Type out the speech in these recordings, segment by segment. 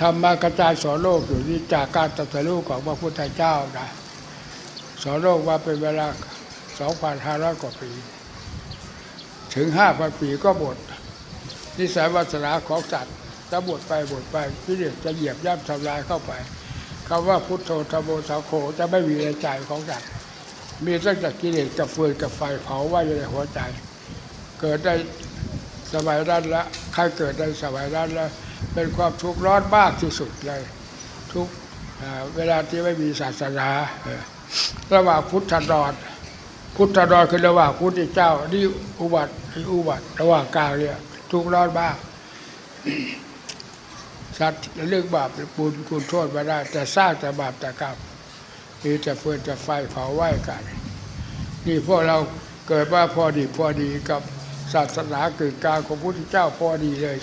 ธรรมากระจายสอนโลกอยู่นี่จากการตรัสรู้ของพระพุทธเจ้านะสอนโลกว่าเป็นเวลา 2,500 กว่าปี ถึง 5,000 ปีก็หมด นิสัยวาสนาของสัตว์จะหมดไปหมดไปกิเลสจะเหยียบย่ำทำลายเข้าไปคำว่าพุทโธธรรมโมสังโฆจะไม่มีในใจของสัตว์มีตั้งแต่กิเลสกับฟืนกับไฟเผาไว้อยู่ในหัวใจ เกิดได้สมัยนั้นละใครเกิดในสมัยนั้นแล้ว เป็นความทุกข์ร้อนมากที่สุดเลย ทุกเวลาที่ไม่มีศาสนาระหว่างพุทธดอนพุทธดอนคือระหว่างพุทธเจ้านี่อุบัตินี่อุบัติระหว่างกลางเนี่ยทุกข์ร้อนมากสัตว์เรื่องบาปบุญคุณโทษมาได้ แต่สร้างแต่บาปแต่กรรมมีแต่เฟืนแต่ไฟเผาไหว้กัน นี่พวกเราเกิดมาพอดีพอดีกับศาสนากึ่งกลางของพระพุทธเจ้าพอดีเลย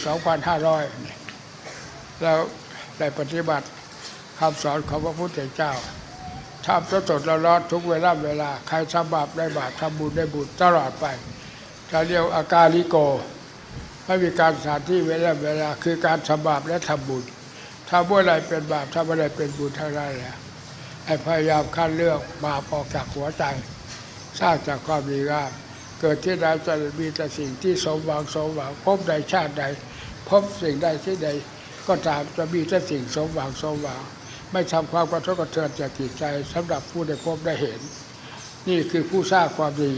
2,500 แล้วได้ปฏิบัติคำสอนของพระพุทธเจ้าทำสดๆร้อนทุกเวลาเวลา ใครทำบาปได้บาปทำบุญได้บุญตลอดไปจะเรียกอาการลิโกไม่มีการสถานที่เวลาเวลา คือการทำบาปและทำบุญทำเมื่อไรเป็นบาปทำเมื่อไรเป็นบุญเท่านั้นแหละให้พยายามคัดเลือกบาปออกจากหัวใจสร้างจากความดีงามเกิดที่ใดจะมีแต่สิ่งที่สมหวังสมหวังพบใดชาติใด พบสิ่งใดที่ใด ก็ตามจะมีแต่สิ่งสมหวังสมหวัง ไม่ทำความกระทบกระเทือนจากจิตใจสำหรับผู้ได้พบได้เห็น นี่คือผู้สร้างความดี